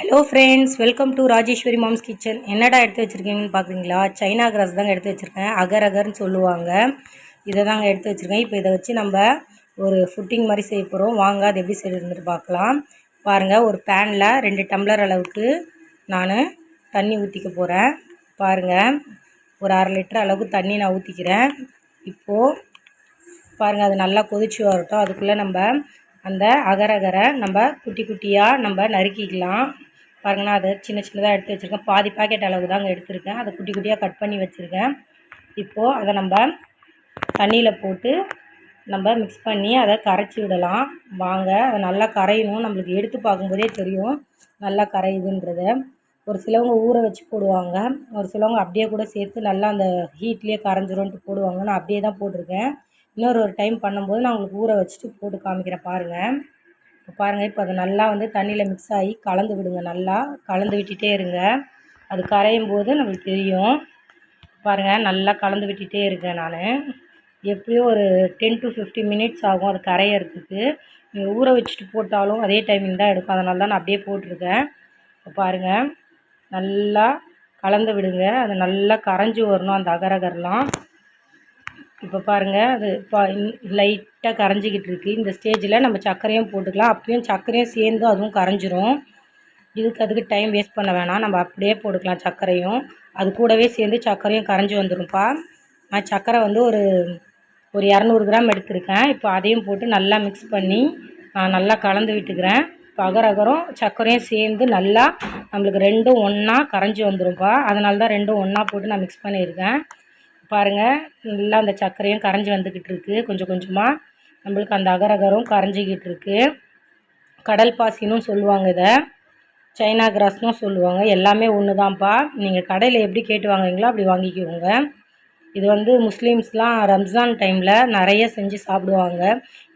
Hello friends welcome to Rajeswari mom's kitchen என்னடா எடுத்து வச்சுருக்கீங்கன்னு பார்க்குறீங்களா சைனா கிராஸ் தாங்க எடுத்து வச்சுருக்கேன். அகர் அகர்னு சொல்லுவாங்க. இதை தாங்க எடுத்து வச்சுருக்கேன். இப்போ இதை வச்சு நம்ம ஒரு ஃபுட்டிங் மாதிரி செய்ய போகிறோம் வாங்க அது எப்படி செய்யறதுன்னு பார்க்கலாம் பாருங்கள் ஒரு பேனில் ரெண்டு டம்ளர் அளவுக்கு நான் தண்ணி ஊற்றிக்க போகிறேன் பாருங்கள் ஒரு அரை லிட்டர் அளவுக்கு தண்ணி நான் ஊற்றிக்கிறேன் இப்போது பாருங்கள் அது நல்லா கொதிச்சு வரட்டும். அதுக்குள்ளே நம்ம அந்த அகரகரை நம்ம குட்டி குட்டியாக நம்ம நறுக்கிக்கலாம். பாருங்கண்ணா அதை சின்ன சின்னதாக எடுத்து வச்சுருக்கேன். பாதி பாக்கெட் அளவு தாங்க எடுத்திருக்கேன். அதை குட்டி குட்டியாக கட் பண்ணி வச்சுருக்கேன். இப்போது அதை நம்ம தண்ணியில் போட்டு நம்ம மிக்ஸ் பண்ணி அதை கரைச்சி விடலாம். வாங்க அதை நல்லா கரையணும். நம்மளுக்கு எடுத்து பார்க்கும்போதே தெரியும் நல்லா கரையுதுன்றத. ஒரு சிலவங்க ஊற வச்சு போடுவாங்க. ஒரு சிலவங்க அப்படியே கூட சேர்த்து நல்லா அந்த ஹீட்லேயே கரைஞ்சிரும்ன்ட்டு போடுவாங்க. நான் அப்படியே தான் போட்டிருக்கேன். இன்னொரு ஒரு டைம் பண்ணும்போது நான் உங்களுக்கு ஊற வச்சுட்டு போட்டு காமிக்கிறேன் பாருங்கள் இப்போ பாருங்கள் இப்போ அது நல்லா வந்து தண்ணியில் மிக்ஸ் ஆகி கலந்து விடுங்க. நல்லா கலந்து விட்டுட்டே இருங்க. அது கரையும் போது நம்மளுக்கு தெரியும். பாருங்கள் நல்லா கலந்து விட்டுட்டே இருக்கேன் நான். எப்படியும் ஒரு டென் டு ஃபிஃப்டி மினிட்ஸ் ஆகும் அது கரையிறதுக்கு. நீங்கள் ஊற வச்சுட்டு போட்டாலும் அதே டைமிங் தான் எடுக்கும். அதனால தான் நான் அப்படியே போட்டிருக்கேன். இப்போ பாருங்கள் நல்லா கலந்து விடுங்க. அது நல்லா கரைஞ்சி வரணும் அந்த அகரகர்லாம் இப்போ பாருங்கள் அது இப்போ லைட்டாக கரைஞ்சிக்கிட்டு இருக்குது இந்த ஸ்டேஜில் நம்ம சர்க்கரையும் போட்டுக்கலாம். அப்பயும் சர்க்கரையும் சேர்ந்து அதுவும் கரைஞ்சிரும். இதுக்கு அதுக்கு டைம் வேஸ்ட் பண்ண வேணாம். நம்ம அப்படியே போட்டுக்கலாம் சர்க்கரையும். அது கூடவே சேர்ந்து சர்க்கரையும் கரைஞ்சி வந்துடும்ப்பா நான் சர்க்கரை வந்து ஒரு ஒரு இரநூறு கிராம் எடுத்திருக்கேன். இப்போ அதையும் போட்டு நல்லா மிக்ஸ் பண்ணி நான் நல்லா கலந்து விட்டுக்கிறேன். இப்போ அகர் சர்க்கரையும் சேர்ந்து நல்லா நம்மளுக்கு ரெண்டும் ஒன்றா கரைஞ்சி வந்துடும்ப்பா அதனால தான் ரெண்டும் ஒன்றா போட்டு நான் மிக்ஸ் பண்ணியிருக்கேன். பாருங்கள் நல்லா அந்த சர்க்கரையும் கரைஞ்சி வந்துக்கிட்டு இருக்குது கொஞ்சம் கொஞ்சமாக நம்மளுக்கு அந்த அகரகரும் கரைஞ்சிக்கிட்டு இருக்குது கடல் பாசினும் சொல்லுவாங்க இதை. சைனா கிராஸ்னும் சொல்லுவாங்க. எல்லாமே ஒன்று தான்ப்பா நீங்கள் கடையில் எப்படி கேட்டு வாங்குவீங்களோ அப்படி வாங்கிக்குவோங்க இது வந்து முஸ்லீம்ஸ்லாம் ரம்ஜான் டைமில் நிறைய செஞ்சு சாப்பிடுவாங்க.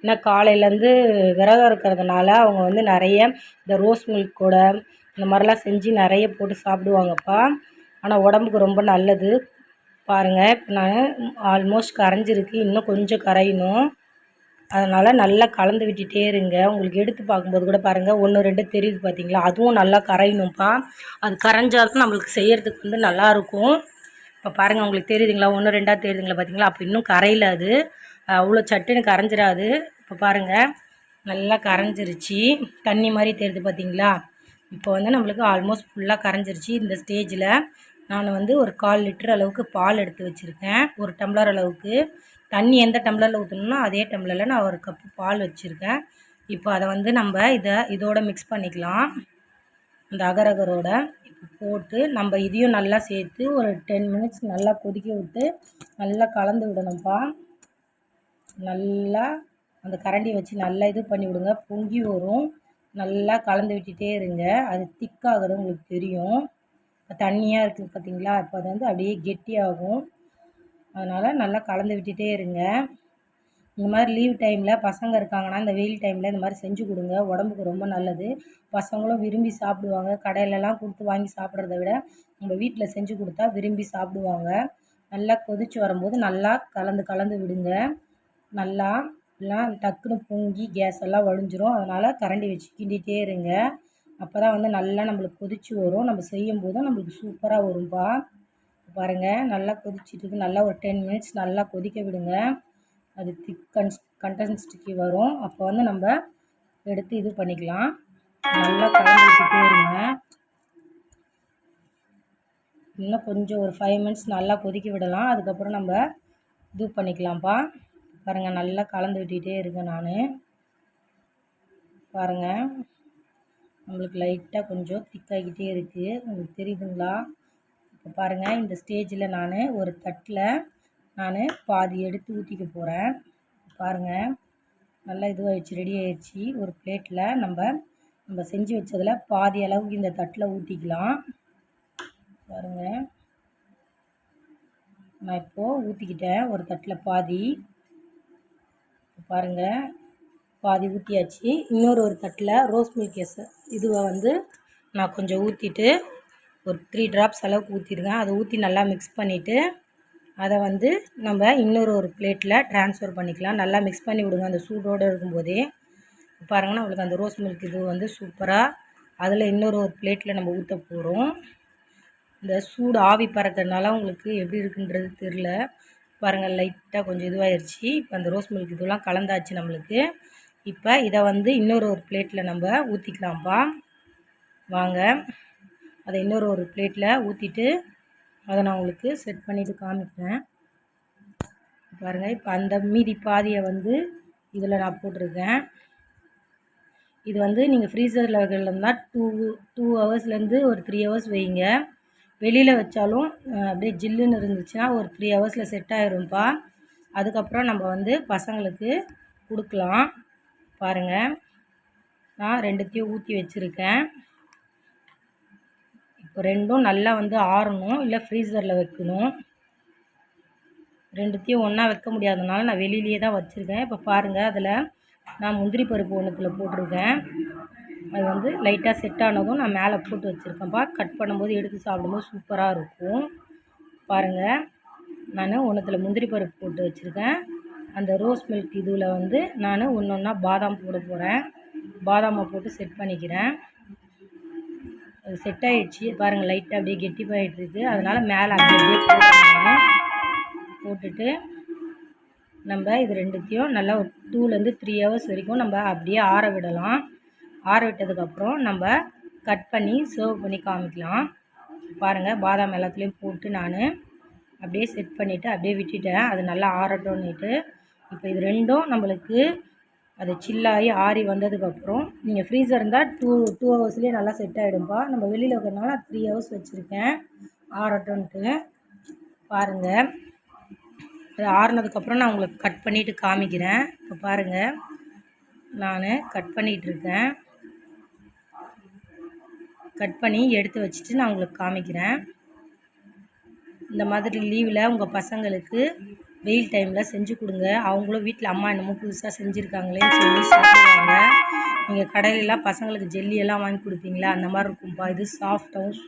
ஏன்னா காலையிலேருந்து விரதம் இருக்கிறதுனால அவங்க வந்து நிறைய இந்த ரோஸ் மில்க் கூட இந்த மாதிரிலாம் செஞ்சு நிறைய போட்டு சாப்பிடுவாங்கப்பா. ஆனால் உடம்புக்கு ரொம்ப நல்லது. பாருங்கள் இப்போ நான் ஆல்மோஸ்ட் கரைஞ்சிருக்கு. இன்னும் கொஞ்சம் கரையணும். அதனால் நல்லா கலந்து விட்டுட்டே இருங்க. உங்களுக்கு எடுத்து பார்க்கும்போது கூட பாருங்கள் ஒன்று ரெண்டு தெரியுது பார்த்தீங்களா அதுவும் நல்லா கரையணும்ப்பா அது கரைஞ்சாலும் நம்மளுக்கு செய்கிறதுக்கு வந்து நல்லாயிருக்கும் இப்போ பாருங்கள் உங்களுக்கு தெரியுதுங்களா? ஒன்று ரெண்டாக தெரியுதுங்களா பார்த்தீங்களா அப்போ இன்னும் கரையில அது. அவ்வளோ சட்டுன்னு கரைஞ்சிடாது இப்போ பாருங்கள் நல்லா கரைஞ்சிருச்சு. தண்ணி மாதிரி தெரியுது பார்த்தீங்களா இப்போ வந்து நம்மளுக்கு ஆல்மோஸ்ட் ஃபுல்லாக கரைஞ்சிருச்சு இந்த ஸ்டேஜில் நான் வந்து ஒரு கால் லிட்டர் அளவுக்கு பால் எடுத்து வச்சுருக்கேன். ஒரு டம்ளர் அளவுக்கு. தண்ணி எந்த டம்ளரில் ஊற்றணும்னா அதே டம்ளரில் நான் ஒரு கப்பு பால் வச்சுருக்கேன். இப்போ அதை வந்து நம்ம இதை இதோட மிக்ஸ் பண்ணிக்கலாம். அந்த அகரகரோட இப்போ போட்டு நம்ம இதையும் நல்லா சேர்த்து ஒரு டென் மினிட்ஸ் நல்லா கொதிக்க விட்டு நல்லா கலந்து விடணும்ப்பா. நல்லா அந்த கரண்டி வச்சு நல்லா இது பண்ணி விடுங்க. பொங்கி வரும். நல்லா கலந்து விட்டுட்டே இருங்க. அது திக்காகிறது உங்களுக்கு தெரியும். தண்ணியாக இருக்குது பார்த்தீங்களா இப்போ அது வந்து அப்படியே கெட்டியாகும். அதனால் நல்லா கலந்து விட்டுட்டே இருங்க. இந்த மாதிரி லீவ் டைமில் பசங்க இருக்காங்கன்னா இந்த வெயில் டைமில் இந்த மாதிரி செஞ்சு கொடுங்க. உடம்புக்கு ரொம்ப நல்லது. பசங்களும் விரும்பி சாப்பிடுவாங்க. கடையிலலாம் கொடுத்து வாங்கி சாப்பிட்றத விட நம்ம வீட்டில் செஞ்சு கொடுத்தா விரும்பி சாப்பிடுவாங்க. நல்லா கொதித்து வரும்போது நல்லா கலந்து கலந்து விடுங்க. நல்லா எல்லாம் டக்குன்னு பொங்கி கேஸ் எல்லாம் வழிஞ்சிரும். அதனால் கரண்டி வச்சு கிண்டிகிட்டே இருங்க. அப்போ தான் வந்து நல்லா நம்மளுக்கு கொதிச்சு வரும். நம்ம செய்யும் போதும் நம்மளுக்கு சூப்பராக வரும்பா. பாருங்கள் நல்லா கொதிச்சிட்டு நல்லா ஒரு டென் மினிட்ஸ் நல்லா கொதிக்க விடுங்க. அது திக் கன்ஸ் கண்டன்ஸ்டிக்கு வரும். அப்போ வந்து நம்ம எடுத்து இது பண்ணிக்கலாம். நல்லா கலந்து விட்டுட்டே இருங்க. இன்னும் கொஞ்சம் ஒரு ஃபைவ் மினிட்ஸ் நல்லா கொதிக்க விடலாம். அதுக்கப்புறம் நம்ம இது பண்ணிக்கலாம்ப்பா. பாருங்கள் நல்லா கலந்து விட்டுகிட்டே இருக்கேன் நான். பாருங்கள் நம்மளுக்கு லைட்டாக கொஞ்சம் திக்காகிட்டே இருக்குது உங்களுக்கு தெரியுதுங்களா? இப்போ பாருங்கள் இந்த ஸ்டேஜில் நான் ஒரு தட்டில் நான் பாதி எடுத்து ஊற்றிக்க போகிறேன் பாருங்கள் நல்லா இதுவாகிடுச்சு ரெடி ஆகிடுச்சு ஒரு பிளேட்டில் நம்ம நம்ம செஞ்சு வச்சதில் பாதி அளவுக்கு இந்த தட்டில் ஊற்றிக்கலாம் பாருங்கள் நான் இப்போது ஊற்றிக்கிட்டேன் ஒரு தட்டில் பாதி. பாருங்கள் பாதி ஊற்றியாச்சு இன்னொரு ஒரு தட்டில் ரோஸ் மில்க் எஸ் இதுவை வந்து நான் கொஞ்சம் ஊற்றிட்டு ஒரு த்ரீ ட்ராப்ஸ் அளவுக்கு ஊற்றிருக்கேன் அதை ஊற்றி நல்லா மிக்ஸ் பண்ணிவிட்டு அதை வந்து நம்ம இன்னொரு ஒரு பிளேட்டில் ட்ரான்ஸ்ஃபர் பண்ணிக்கலாம். நல்லா மிக்ஸ் பண்ணி விடுங்க. அந்த சூடோடு இருக்கும்போதே. பாருங்கன்னா நம்மளுக்கு அந்த ரோஸ் மில்க் இது வந்து சூப்பராக அதில் இன்னொரு ஒரு பிளேட்டில் நம்ம ஊற்ற போகிறோம் இந்த சூடு ஆவி பறக்கிறதுனால உங்களுக்கு எப்படி இருக்குன்றது தெரில பாருங்கள் லைட்டாக கொஞ்சம் இதுவாகிருச்சு இப்போ அந்த ரோஸ் மில்க் இதெல்லாம் கலந்தாச்சு நம்மளுக்கு. இப்போ இதை வந்து இன்னொரு ஒரு பிளேட்டில் நம்ம ஊற்றிக்கலாம்ப்பா வாங்க. அதை இன்னொரு ஒரு பிளேட்டில் ஊற்றிட்டு அதை நான் உங்களுக்கு செட் பண்ணிவிட்டு காமிக்கிறேன். பாருங்கள் இப்போ அந்த மீதி பாதியை வந்து இதில் நான் போட்டிருக்கேன். இது வந்து நீங்கள் ஃப்ரீசரில் இருந்தால் டூ டூ ஹவர்ஸ்லேருந்து ஒரு த்ரீ ஹவர்ஸ் வைங்க. வெளியில் வச்சாலும் அப்படியே ஜில்லுன்னு இருந்துச்சுன்னா ஒரு த்ரீ ஹவர்ஸில் செட் ஆகிரும்ப்பா அதுக்கப்புறம் நம்ம வந்து பசங்களுக்கு கொடுக்கலாம். பாருங்கள் நான் ரெண்டுத்தையும் ஊற்றி வச்சுருக்கேன். இப்போ ரெண்டும் நல்லா வந்து ஆறணும். இல்லை ஃப்ரீசரில் வைக்கணும். ரெண்டுத்தையும் ஒன்றா வைக்க முடியாதனால நான் வெளியிலேயே தான் வச்சுருக்கேன். இப்போ பாருங்கள் அதில் நான் முந்திரி பருப்பு ஒன்றுத்தில் போட்டிருக்கேன். அது வந்து லைட்டாக செட் ஆனதும் நான் மேலே போட்டு வச்சுருக்கேன்ப்பா கட் பண்ணும்போது எடுத்து சாப்பிடும்போது சூப்பராக இருக்கும். பாருங்கள் நான் ஒன்றுத்தில் முந்திரி பருப்பு போட்டு வச்சுருக்கேன். அந்த ரோஸ் மில்க் இதில் வந்து நான் ஒன்று ஒன்றா பாதாம் போட போகிறேன் பாதாமை போட்டு செட் பண்ணிக்கிறேன். அது செட் ஆகிடுச்சு பாருங்கள் லைட்டாக அப்படியே கெட்டிப்பாயிட்டு இருக்கு. அதனால் மேலே அப்படியே போட்டுருங்க போட்டுட்டு நம்ம இது ரெண்டுத்தையும் நல்லா ஒரு டூலேருந்து த்ரீ ஹவர்ஸ் வரைக்கும் நம்ம அப்படியே ஆற விடலாம். ஆற விட்டதுக்கப்புறம் நம்ம கட் பண்ணி சர்வ் பண்ணி காமிக்கலாம். பாருங்கள் பாதாம் எல்லாத்துலேயும் போட்டு நான் அப்படியே செட் பண்ணிவிட்டு அப்படியே விட்டுட்டேன். அது நல்லா ஆறட்டோன்னுட்டு இப்போ இது ரெண்டும் நம்மளுக்கு அது சில்லாகி ஆறி வந்ததுக்கப்புறம் நீங்கள் ஃப்ரீசர் இருந்தால் டூ டூ ஹவர்ஸ்லேயே நல்லா செட் ஆகிடும்பா நம்ம வெளியில் வைக்கிறதுனால த்ரீ ஹவர்ஸ் வச்சுருக்கேன். ஆறட்டும்ன்ட்டு பாருங்கள் அது ஆறுனதுக்கப்புறம் நான் உங்களுக்கு கட் பண்ணிவிட்டு காமிக்கிறேன். இப்போ பாருங்கள் நான் கட் பண்ணிகிட்டு இருக்கேன் கட் பண்ணி எடுத்து வச்சுட்டு நான் உங்களுக்கு காமிக்கிறேன். இந்த மாதிரி லீவில் உங்கள் பசங்களுக்கு வெயில் டைமில் செஞ்சு கொடுங்க. அவங்களும் வீட்டில் அம்மா என்னமோ புதுசாக செஞ்சுருக்காங்களேன்னு சொல்லி சாப்பிடுவாங்க. நீங்கள் கடையிலலாம் பசங்களுக்கு ஜெல்லியெல்லாம் வாங்கி கொடுப்பீங்களா? அந்த மாதிரி இருக்கும்ப்பா இது சாஃப்டாகவும்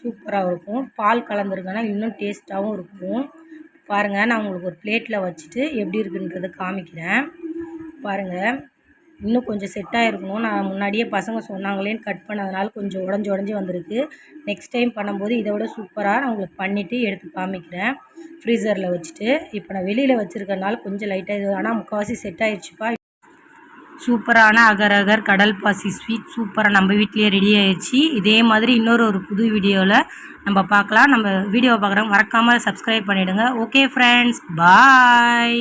சூப்பராக இருக்கும். பால் கலந்துருக்கனா இன்னும் டேஸ்ட்டாகவும் இருக்கும். பாருங்கள் நான் உங்களுக்கு ஒரு பிளேட்டில் வச்சுட்டு எப்படி இருக்குன்றதை காமிக்கிறேன். பாருங்கள் இன்னும் கொஞ்சம் செட் ஆகிருக்கணும் நான் முன்னாடியே பசங்க சொன்னாங்களேன்னு கட் பண்ணதுனால கொஞ்சம் உடஞ்சி உடஞ்சி வந்திருக்கு. நெக்ஸ்ட் டைம் பண்ணும்போது இதை விட சூப்பராக நான் உங்களுக்கு பண்ணிவிட்டு எடுத்து காமிக்கிறேன். ஃப்ரீசரில் வச்சுட்டு. இப்போ நான் வெளியில் வச்சுருக்கறனால கொஞ்சம் லைட்டாக இது ஆனால் முக்கால்வாசி செட் ஆகிடுச்சுப்பா சூப்பரான அகர் அகர் கடல் பாசி ஸ்வீட் சூப்பராக நம்ம வீட்லேயே ரெடி ஆயிடுச்சு இதே மாதிரி இன்னொரு ஒரு புது வீடியோவில் நம்ம பார்க்கலாம். நம்ம வீடியோ பார்க்குறோம் மறக்காமல் சப்ஸ்கிரைப் பண்ணிவிடுங்க ஓகே ஃப்ரெண்ட்ஸ் பாய்